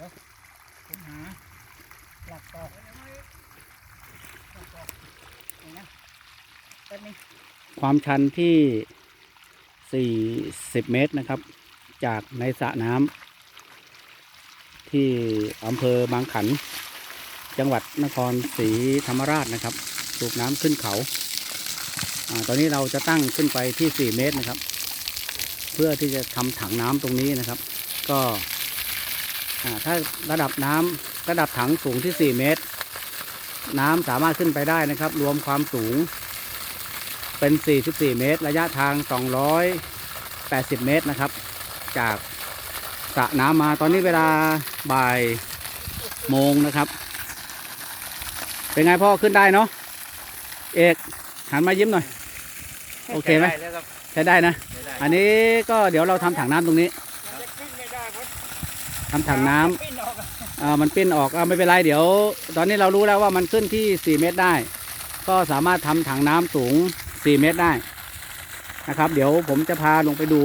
ดี๋ยวผมหาหลักตอกหลักตอกนี่นะแป๊บนึงความชันที่ 40 เมตรนะครับ จากในสระน้ำที่อำเภอบางขัน จังหวัดนครศรีธรรมราชนะครับ สูบน้ำขึ้นเขาอตอนนี้เราจะตั้งขึ้นไปที่ 4 เมตรนะครับ เพื่อที่จะทำถังน้ำตรงนี้นะครับ ก็ ถ้าระดับน้ำระดับถังสูงที่ 4 เมตร น้ำสามารถขึ้นไปได้นะครับ รวมความสูง เป็น 44 เมตร ระยะทาง 280 เมตรนะครับ จากสระน้ำมาตอนนี้เวลาบ่ายโมงนะครับ เป็นไงพ่อขึ้นได้เนาะเอกหันมายิ้มหน่อย โอเคไหมด้แล้วครับใช้ได้นะใช้ได้อันนี้ก็เดี๋ยวเราทำถังน้ำตรงนี้มันจะขึ้นไม่ได้เพราะ ทำถังน้ำปิ้นออกอะอ่ามันปิ้นออกอ่าไม่เป็นไรเดี๋ยว ตอนนี้เรารู้แล้วว่ามันขึ้นที่ 4 เมตรได้ ก็สามารถทำถังน้ำสูง 4 เมตรได้นะครับ เดี๋ยวผมจะพาลงไปดู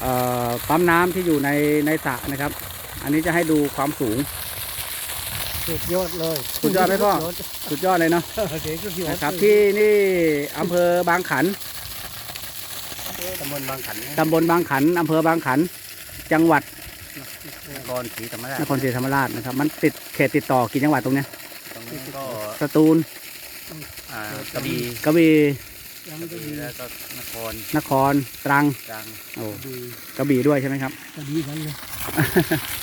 เอ่อปั๊มน้ำที่อยู่ในในสระนะครับ อันนี้จะให้ดูความสูง สุดยอดเลยสุดยอดไหมพ่อ สุดยอดเลยเนาะเดี๋ยวสุดยอดนะครับที่นี่อำเภอบางขัน ตำบลบางขันตำบลบางขันอำเภอบางขัน จังหวัดนครศรีธรรมราชนครศรีธรรมราชนะครับ มันติดเขตติดต่อกี่จังหวัดตรงเนี้ยตรงนี้ก็สตูลอ่ากระบี่กระบี่ยังกระจะบี่ดีแล้วก็นครนครตรังตรังโอ้ดีกระบี่ด้วยใช่ไหมครับจะดีกันเลย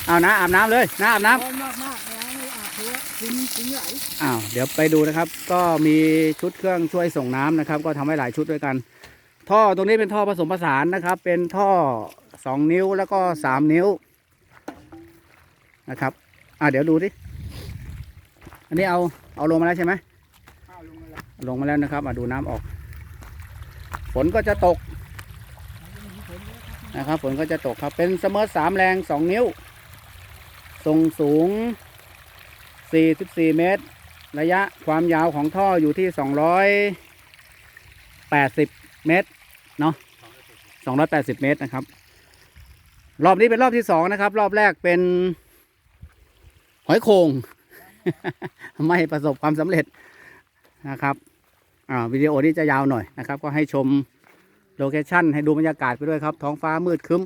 เอานะอาบน้ำเลยนะอาบน้ร้อนมากมากๆนะไม่อาบเพราะว่าทิ้งทิ้งไหลำอ้าวเดี๋ยวไปดูนะครับ ก็มีชุดเครื่องช่วยส่งน้ำนะครับ ก็ทำให้หลายชุดด้วยกัน ท่อตรงนี้เป็นท่อผสมผสานนะครับ เป็นท่อ สองนิ้วแล้วก็สามนิ้วนะครับ อ่าเดี๋ยวดูดิอันนี้เอาเอาลงมาแล้วใช่ไหมลงมาแล้วนะครับมาดูน้ำออก ฝนก็จะตกนะครับ ฝนก็จะตกครับเป็นเสมอสามแรงสองนิ้ว ทรงสูง 44 เมตร ระยะความยาวของท่ออยู่ที่ 280 เมตรเนาะ280 เมตรนะครับ รอบนี้เป็นรอบที่สองนะครับ รอบแรกเป็น หอยโขงไม่ประสบความสำเร็จนะครับอ่าวิดีโอนี้จะยาวหน่อยนะครับ ก็ให้ชมโลเคชั่นให้ดูบรรยากาศไปด้วยครับ ท้องฟ้ามืดครึ้ม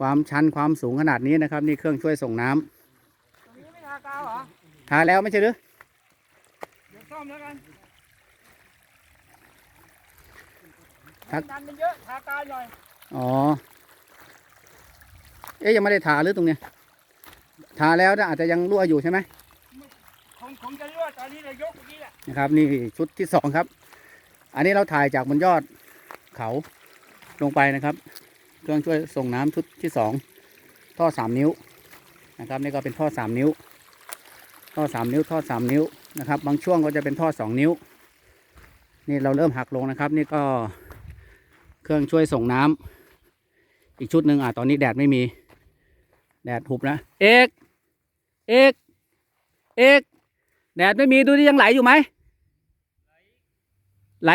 ความชันความสูงขนาดนี้นะครับ นี่เครื่องช่วยส่งน้ำตรงนี้ไม่ทากาวเหรอทาแล้วไม่ใช่หรือเดี๋ยวซ่อมแล้วกันครับดันมันเยอะทากาวหน่อย อ๋อ เอ๊ยยังไม่ได้ทาหรือตรงเนี้ยทาแล้วนะอาจจะยังรั่วอยู่ใช่ไหมคงคงจะรั่วตอนนี้เรายกเมื่อกี้แหละนะครับ นี่ชุดที่สองครับ อันนี้เราถ่ายจากบนยอดเขาลงไปนะครับ เครื่องช่วยส่งน้ำชุดที่สองท่อสามนิ้วนะครับ นี่ก็เป็นท่อสามนิ้ว ท่อสามนิ้ว ท่อสามนิ้วนะครับ บางช่วงก็จะเป็นท่อสองนิ้ว นี่เราเริ่มหักลงนะครับ นี่ก็เครื่องช่วยส่งน้ำอีกชุดหนึ่งอะตอนนี้แดดไม่มี แดดหุบนะ เอกเอกเอกแดดไม่มีดูที่ยังไหลอยู่ไหมไหล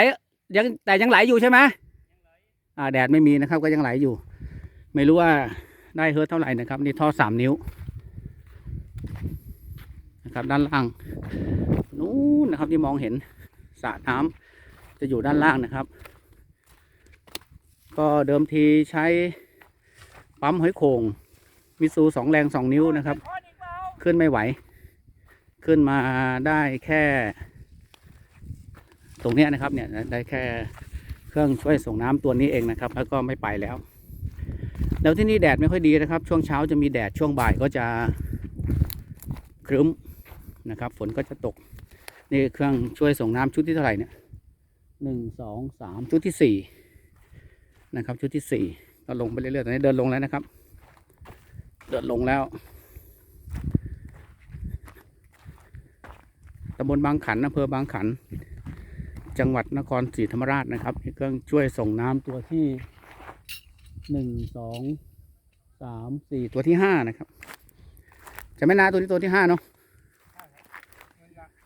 ยังแต่ยังไหลอยู่ใช่ไหมอ่าแดดไม่มีนะครับ ก็ยังไหลอยู่ ไม่รู้ว่าได้เฮิร์ตเท่าไหร่นะครับ นี่ท่อสามนิ้วนะครับ ด้านล่างนู้นนะครับที่มองเห็นสระน้ำจะอยู่ด้านล่างนะครับ ก็เดิมทีใช้ปั๊มหอยโขง มิซูสองแรงสองนิ้วนะครับ ขึ้นไม่ไหว ขึ้นมาได้แค่ ตรงนี้นะครับเนี่ยได้แค่เครื่องช่วยส่งน้ำตัวนี้เองนะครับ แล้วก็ไม่ไปแล้ว แล้วที่นี่แดดไม่ค่อยดีนะครับ ช่วงเช้าจะมีแดดช่วงบ่ายก็จะครึ้มนะครับ ฝนก็จะตก นี่เครื่องช่วยส่งน้ำชุดที่เท่าไหร่เนี่ยหนึ่งสองสามชุดที่สี่นะครับ ชุดที่สี่ก็ลงไปเรื่อยๆตอนนี้เดินลงแล้วนะครับ เดินลงแล้วตำบลบางขันอำเภอบางขัน จังหวัดนครศรีธรรมราชนะครับเครื่องช่วยส่งน้ำตัวที่หนึ่งสองสามสี่ตัวที่ห้านะครับ จะไม่นาตัวที่ตัวที่ห้าเนาะ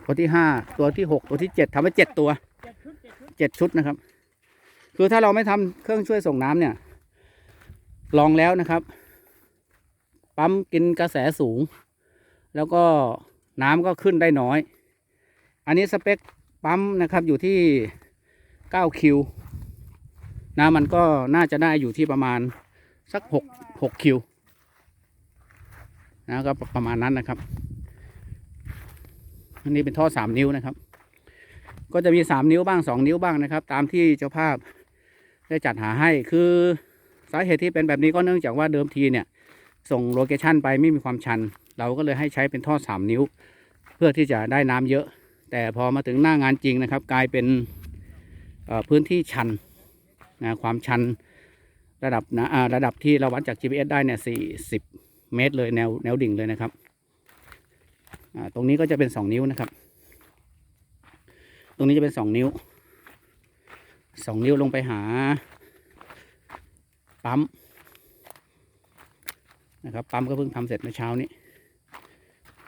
ตัวที่ห้าตัวที่หกตัวที่เจ็ดทำไว้เจ็ดตัวเจ็ดชุดนะครับ คือถ้าเราไม่ทำเครื่องช่วยส่งน้ำเนี่ย ลองแล้วนะครับ ปั๊มกินกระแสสูง แล้วก็น้ำก็ขึ้นได้น้อย อันนี้สเปคปั๊มนะครับอยู่ที่ 9 คิวน้ำมันก็น่าจะได้อยู่ที่ประมาณสัก 6 6 คิวนะก็ประมาณนั้นนะครับ อันนี้เป็นท่อสามนิ้วนะครับ ก็จะมีสามนิ้วบ้างสองนิ้วบ้างนะครับ ตามที่เจ้าภาพได้จัดหาให้คือสาเหตุที่เป็นแบบนี้ก็เนื่องจากว่าเดิมทีเนี่ย ส่งโลเคชันไปไม่มีความชัน เราก็เลยให้ใช้เป็นท่อสามนิ้ว เพื่อที่จะได้น้ำเยอะ แต่พอมาถึงหน้างานจริงนะครับ กลายเป็นพื้นที่ชันนะความชันระดับนะระดับที่เราวัดจาก GPS ได้เนี่ยสี่สิบเมตรเลยแนวแนวดิ่งเลยนะครับตรงนี้ก็จะเป็นสองนิ้วนะครับ ตรงนี้จะเป็นสองนิ้วสองนิ้วลงไปหาปั๊ม นะครับปั๊มก็เพิ่งทำเสร็จเมื่อเช้านี้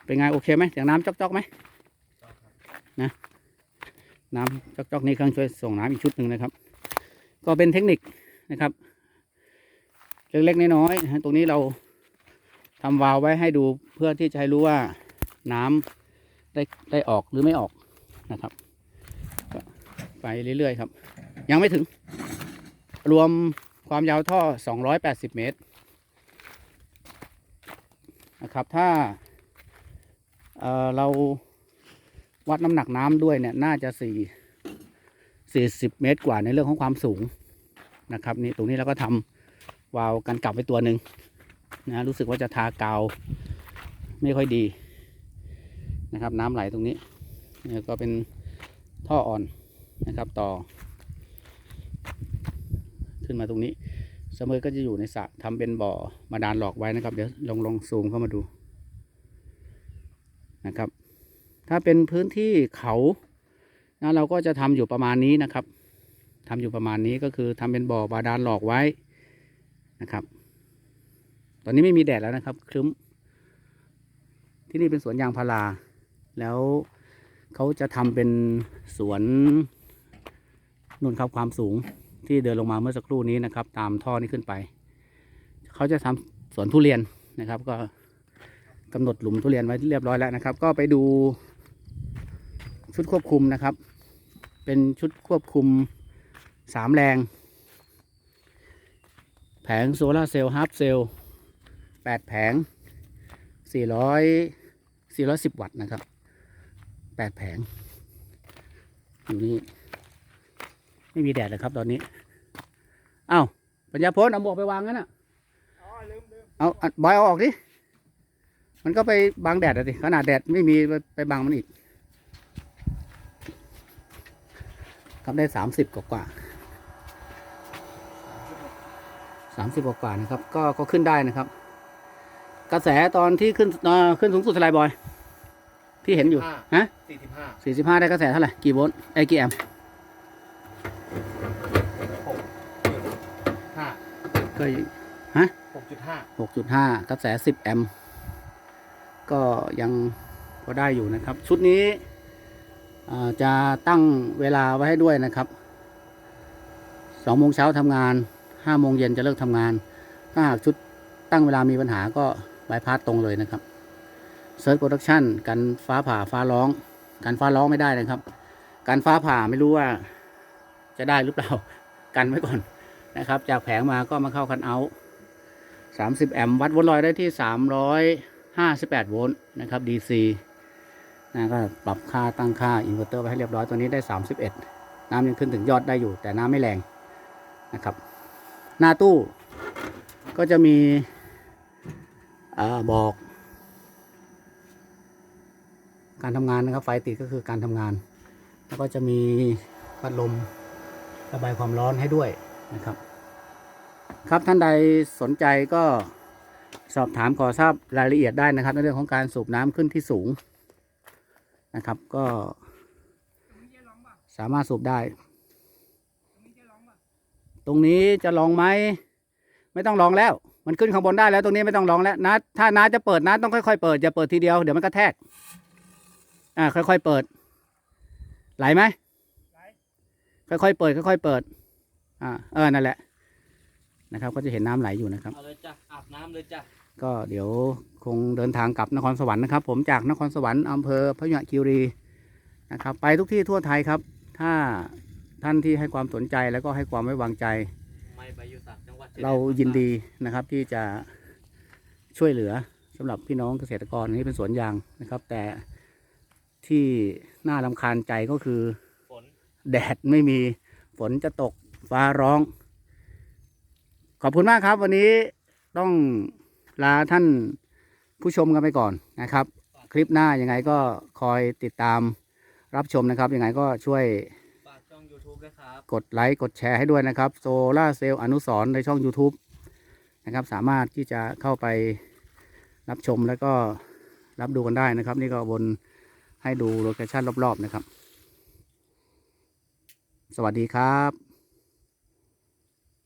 เป็นไงโอเคไหมเสียงน้ำจอกๆไหมนะน้ำจอกๆนี่เครื่องช่วยส่งน้ำอีกชุดหนึ่งนะครับ ก็เป็นเทคนิคนะครับเล็กๆน้อยๆตรงนี้เราทำวาล์วไว้ให้ดูเพื่อที่จะให้รู้ว่าน้ำได้ได้ออกหรือไม่ออกนะครับไปเรื่อยๆครับ ยังไม่ถึง รวมความยาวท่อ 280 เมตร นะครับ ถ้าเเราวัดน้ำหนักน้ำด้วยเนี่ยน่าจะสี่สี่สิบเมตรกว่าในเรื่องของความสูงนะครับนี่ตรงนี้เราก็ทำวาล์วกันกลับไปตัวหนึ่งนะรู้สึกว่าจะทากาวไม่ค่อยดีนะครับน้ำไหลตรงนี้เนี่ยก็เป็นท่ออ่อนนะครับต่อ ขึ้นมาตรงนี้ สมอก็จะอยู่ในสระทำเป็นบ่อมาดานหลอกไว้นะครับ เดี๋ยวลองลองซูมเข้ามาดูนะครับ ถ้าเป็นพื้นที่เขานะเราก็จะทำอยู่ประมาณนี้นะครับทำอยู่ประมาณนี้ก็คือทำเป็นบ่อบาดาลหลอกไว้นะครับ ตอนนี้ไม่มีแดดแล้วนะครับ ครึ้ม ที่นี่เป็นสวนยางพารา แล้วเขาจะทำเป็นสวนนุ่นครับความสูง ที่เดินลงมาเมื่อสักครู่นี้นะครับ ตามท่อนี้ขึ้นไป เขาจะทำสวนทุเรียนนะครับ ก็กำหนดหลุมทุเรียนไว้เรียบร้อยแล้วนะครับ ก็ไปดูชุดควบคุมนะครับ เป็นชุดควบคุมสามแรง แผงโซลาร์เซลล์ฮาร์ปเซลล์แปดแผงสี่ร้อยสี่ร้อยสิบวัตต์นะครับแปดแผงอยู่นี่ ไม่มีแดดเลยครับตอนนี้ เอ้าปัญญาพลเอาหมวกไปวางงั้นอะอ๋อลืมลืมเอาอัดบอยเอาออกดิ มันก็ไปบังแดดอะสิขนาดแดดไม่มีไปไปบังมันอีกครับได้สามสิบกว่าสามสิบกว่าๆนะครับ ก็ก็ขึ้นได้นะครับ กระแสตอนที่ขึ้นเอ่อขึ้นสูงสุดเท่าไหรบอย ที่เห็นอยู่ฮะสี่สิบห้าสี่สิบห้าได้กระแสเท่าไหร่กี่โวลต์ไอ้ยกี่แอมป์ ห้า ก็หกจุดห้าหกจุดห้ากระแสสิบแอมป์ก็ยังพอได้อยู่นะครับ ชุดนี้อ่าจะตั้งเวลาไว้ให้ด้วยนะครับสองโมงเช้าทำงานห้าโมงเย็นจะเลิกทำงาน ถ้าหากชุดตั้งเวลามีปัญหาก็บายพาสตรงเลยนะครับเซิร์ชโปรดักชันกันฟ้าผ่าฟ้าร้อง กันฟ้าร้องไม่ได้นะครับ การฟ้าผ่าไม่รู้ว่าจะได้หรือเปล่า กันไว้ก่อน นะครับ จากแผงมาก็มาเข้าคันเอาท์30 แอมป์วัดวลต์ลอยได้ที่ 358 โวลต์นะครับ DC นะก็ปรับค่าตั้งค่าอินเวอร์เตอร์ไว้ให้เรียบร้อยตัวนี้ได้ 31 น้ำยังขึ้นถึงยอดได้อยู่ แต่น้ำไม่แรงนะครับ หน้าตู้ก็จะมีอบอก การทำงานนะครับ ไฟติดก็คือการทำงาน แล้วก็จะมีพัดลมระบายความร้อนให้ด้วย นะครับ ครับท่านใดสนใจก็สอบถามขอทราบรายละเอียดได้นะครับ ในเรื่องของการสูบน้ำขึ้นที่สูงนะครับ ก็สามารถสูบได้ ตรงนี้จะลองไหมไม่ต้องลองแล้ว มันขึ้นข้างบนได้แล้วตรงนี้ไม่ต้องลองแล้วนะถ้าน้าจะเปิดน้าต้องค่อยๆเปิดอย่าเปิดทีเดียวเดี๋ยวมันกระแทกอ่าค่อยๆเปิดไหลไหมไหลค่อยๆเปิดค่อยๆเปิด อ่าเออนั่นแหละนะครับ ก็จะเห็นน้ำไหลอยู่นะครับเอาเลยจ้ะอาบน้ำเลยจ้ะก็เดี๋ยวคงเดินทางกลับนครสวรรค์นะครับ ผมจากนครสวรรค์อำเภอพยุหคีรีนะครับ ไปทุกที่ทั่วไทยครับ ถ้าท่านที่ให้ความสนใจแล้วก็ให้ความไว้วางใจไม่ไปอยู่ต่างจังหวัดเรายินดีนะครับที่จะช่วยเหลือสำหรับพี่น้องเกษตรกรอันนี้เป็นสวนยางนะครับ แต่ที่น่าลำคาญใจก็คือฝนแดดไม่มีฝนจะตก ฟ้าร้อง ขอบคุณมากครับ วันนี้ต้องลาท่านผู้ชมกันไปก่อนนะครับ คลิปหน้ายังไงก็คอยติดตามรับชมนะครับ ยังไงก็ช่วยกดไลค์กดแชร์ให้ด้วยนะครับโซล่าเซลล์อนุสรในช่อง YouTube นะครับ สามารถที่จะเข้าไปรับชมแล้วก็รับดูกันได้นะครับ นี่ก็บนให้ดูโลเคชั่นรอบ ๆ นะครับ สวัสดีครับ